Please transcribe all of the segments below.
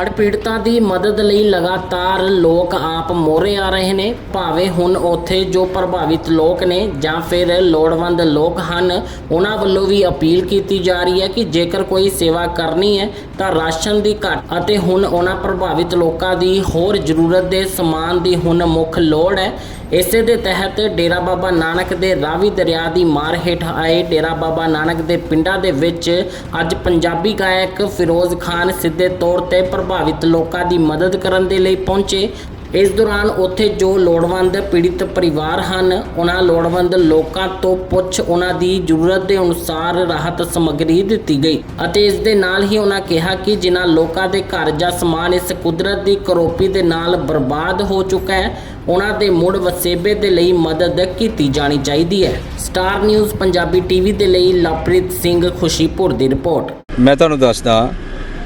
ਅੜਪੀੜਤਾਂ ਦੀ ਮਦਦ ਲਈ ਲਗਾਤਾਰ ਲੋਕ ਆਪ ਮੋਰੇ ਆ ਰਹੇ ਨੇ। ਭਾਵੇਂ ਹੁਣ ਉੱਥੇ ਜੋ ਪ੍ਰਭਾਵਿਤ ਲੋਕ ਨੇ ਜਾਂ ਫਿਰ ਲੋੜਵੰਦ ਲੋਕ ਹਨ, ਉਹਨਾਂ ਵੱਲੋਂ ਵੀ ਅਪੀਲ ਕੀਤੀ ਜਾ ਰਹੀ ਹੈ ਕਿ ਜੇਕਰ ਕੋਈ ਸੇਵਾ ਕਰਨੀ ਹੈ ਤਾਂ ਰਾਸ਼ਨ ਦੀ ਘੱਟ ਅਤੇ ਹੁਣ ਉਹਨਾਂ ਪ੍ਰਭਾਵਿਤ ਲੋਕਾਂ ਦੀ ਹੋਰ ਜ਼ਰੂਰਤ ਦੇ ਸਮਾਨ ਦੀ ਹੁਣ ਮੁੱਖ ਲੋੜ ਹੈ। ਇਸੇ ਦੇ ਤਹਿਤ ਡੇਰਾ ਬਾਬਾ ਨਾਨਕ ਦੇ ਰਾਵੀ ਦਰਿਆ ਦੀ ਮਾਰ ਹੇਠ ਆਏ ਡੇਰਾ ਬਾਬਾ ਨਾਨਕ ਦੇ ਪਿੰਡਾਂ ਦੇ ਵਿੱਚ ਅੱਜ ਪੰਜਾਬੀ ਗਾਇਕ ਫਿਰੋਜ਼ ਖਾਨ ਸਿੱਧੇ ਤੌਰ ਤੇ ਪ੍ਰਭਾਵਿਤ ਲੋਕਾਂ ਦੀ ਮਦਦ ਕਰਨ ਦੇ ਲਈ ਪਹੁੰਚੇ। ਇਸ ਦੌਰਾਨ ਉੱਥੇ ਜੋ ਲੋੜਵੰਦ ਪੀੜਿਤ ਪਰਿਵਾਰ ਹਨ, ਉਹਨਾਂ ਲੋੜਵੰਦ ਲੋਕਾਂ ਤੋਂ ਪੁੱਛ ਉਹਨਾਂ ਦੀ ਜ਼ਰੂਰਤ ਦੇ ਅਨੁਸਾਰ ਰਾਹਤ ਸਮੱਗਰੀ ਦਿੱਤੀ ਗਈ ਅਤੇ ਇਸ ਦੇ ਨਾਲ ਹੀ ਉਹਨਾਂ ਕਿਹਾ ਕਿ ਜਿਨ੍ਹਾਂ ਲੋਕਾਂ ਦੇ ਘਰ ਜਾਂ ਸਮਾਨ ਇਸ ਕੁਦਰਤ ਦੀ ਕਰੋਪੀ ਦੇ ਨਾਲ ਬਰਬਾਦ ਹੋ ਚੁੱਕਾ ਹੈ, ਉਹਨਾਂ ਦੇ ਮੁੜ ਵਸੇਬੇ ਦੇ ਲਈ ਮਦਦ ਕੀਤੀ ਜਾਣੀ ਚਾਹੀਦੀ ਹੈ। ਸਟਾਰ ਨਿਊਜ਼ ਪੰਜਾਬੀ ਟੀਵੀ ਦੇ ਲਈ ਲਵਪ੍ਰੀਤ ਸਿੰਘ ਖੁਸ਼ੀਪੁਰ ਦੀ ਰਿਪੋਰਟ। ਮੈਂ ਤੁਹਾਨੂੰ ਦੱਸਦਾ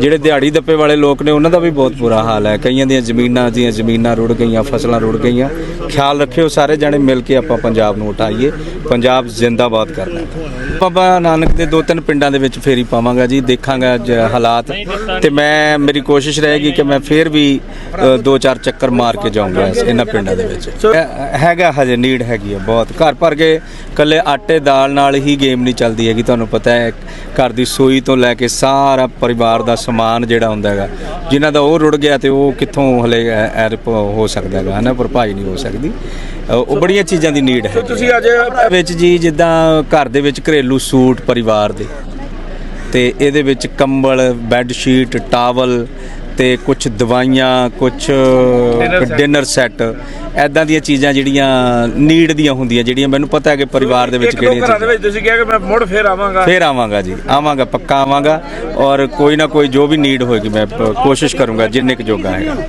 ਜਿਹੜੇ ਦਿਹਾੜੀ ਦੱਪੇ ਵਾਲੇ ਲੋਕ ਨੇ, ਉਹਨਾਂ ਦਾ ਵੀ ਬਹੁਤ ਬੁਰਾ ਹਾਲ ਹੈ। ਕਈਆਂ ਦੀਆਂ ਜ਼ਮੀਨਾਂ ਦੀਆਂ ਜ਼ਮੀਨਾਂ ਰੁੜ ਗਈਆਂ, ਫਸਲਾਂ ਰੁੜ ਗਈਆਂ। ਖਿਆਲ ਰੱਖਿਓ ਸਾਰੇ ਜਣੇ ਮਿਲ ਕੇ ਆਪਾਂ ਪੰਜਾਬ ਨੂੰ ਉਠਾਈਏ। ਪੰਜਾਬ ਜ਼ਿੰਦਾਬਾਦ ਕਰਨਾ ਬਾਬਾ ਨਾਨਕ ਦੇ ਦੋ ਤਿੰਨ ਪਿੰਡਾਂ ਦੇ ਵਿੱਚ ਫੇਰੀ ਪਾਵਾਂਗਾ ਜੀ, ਦੇਖਾਂਗਾ ਅੱਜ ਹਾਲਾਤ। ਤੇ ਮੈਂ, ਮੇਰੀ ਕੋਸ਼ਿਸ਼ ਰਹੇਗੀ ਕਿ ਮੈਂ ਫੇਰ ਵੀ ਦੋ ਚਾਰ ਚੱਕਰ ਮਾਰ ਕੇ ਜਾਊਂਗਾ ਇਸ- ਇਹਨਾਂ ਪਿੰਡਾਂ ਦੇ ਵਿੱਚ। ਹੈਗਾ ਹਜੇ ਨੀਡ ਹੈਗੀ ਹੈ ਬਹੁਤ। ਘਰ ਭਰ ਕੇ ਕੱਲੇ ਆਟੇ ਦਾਲ ਨਾਲ ਹੀ ਗੇਮ ਨਹੀਂ ਚੱਲਦੀ ਹੈਗੀ, ਤੁਹਾਨੂੰ ਪਤਾ ਹੈ। ਘਰ ਦੀ ਸੂਈ ਤੋਂ ਲੈ ਕੇ ਸਾਰਾ ਪਰਿਵਾਰ ਦਾ ਸਮਾਨ ਜਿਹੜਾ ਹੁੰਦਾ ਹੈਗਾ ਜਿਨ੍ਹਾਂ ਦਾ ਉਹ ਰੁੜ ਗਿਆ ਤੇ ਉਹ ਕਿੱਥੋਂ ਹਲੇ ਐ ਹੋ ਸਕਦਾ ਹੈਗਾ ਹਨਾ ਭਰਪਾਈ ਨਹੀਂ ਹੋ ਸਕਦੀ। ਉਹ ਬੜੀਆਂ ਚੀਜ਼ਾਂ ਦੀ ਨੀਡ ਹੈ ਤੁਸੀਂ ਅੱਜ ਵਿੱਚ ਜੀ ਜਿੱਦਾਂ ਘਰ ਦੇ ਵਿੱਚ ਘਰੇਲੂ ਸੂਟ ਪਰਿਵਾਰ ਦੇ ਤੇ ਇਹਦੇ ਵਿੱਚ ਕੰਬਲ ਬੈੱਡ ਸ਼ੀਟ ਟਾਵਲ ਤੇ ਕੁਝ ਦਵਾਈਆਂ ਕੁਝ ਡਿਨਰ ਸੈੱਟ ਐਦਾਂ ਦੀਆਂ ਚੀਜ਼ਾਂ ਜਿਹੜੀਆਂ ਨੀਡ ਦੀਆਂ ਹੁੰਦੀਆਂ ਜਿਹੜੀਆਂ ਮੈਨੂੰ ਪਤਾ ਹੈ ਕਿ ਪਰਿਵਾਰ ਦੇ ਵਿੱਚ ਕਿਹੜੀਆਂ ਘਰਾਂ ਦੇ ਵਿੱਚ ਤੁਸੀਂ ਕਿਹਾ ਕਿ ਮੈਂ ਮੁੜ ਫੇਰ ਆਵਾਂਗਾ। ਫੇਰ ਆਵਾਂਗਾ ਜੀ ਆਵਾਂਗਾ ਪੱਕਾ ਆਵਾਂਗਾ ਔਰ ਕੋਈ ਨਾ ਕੋਈ ਜੋ ਵੀ ਨੀਡ ਹੋਏਗੀ ਮੈਂ ਕੋਸ਼ਿਸ਼ ਕਰੂੰਗਾ ਜਿੰਨੇ ਕੁ ਜੋਗਾ ਹੈ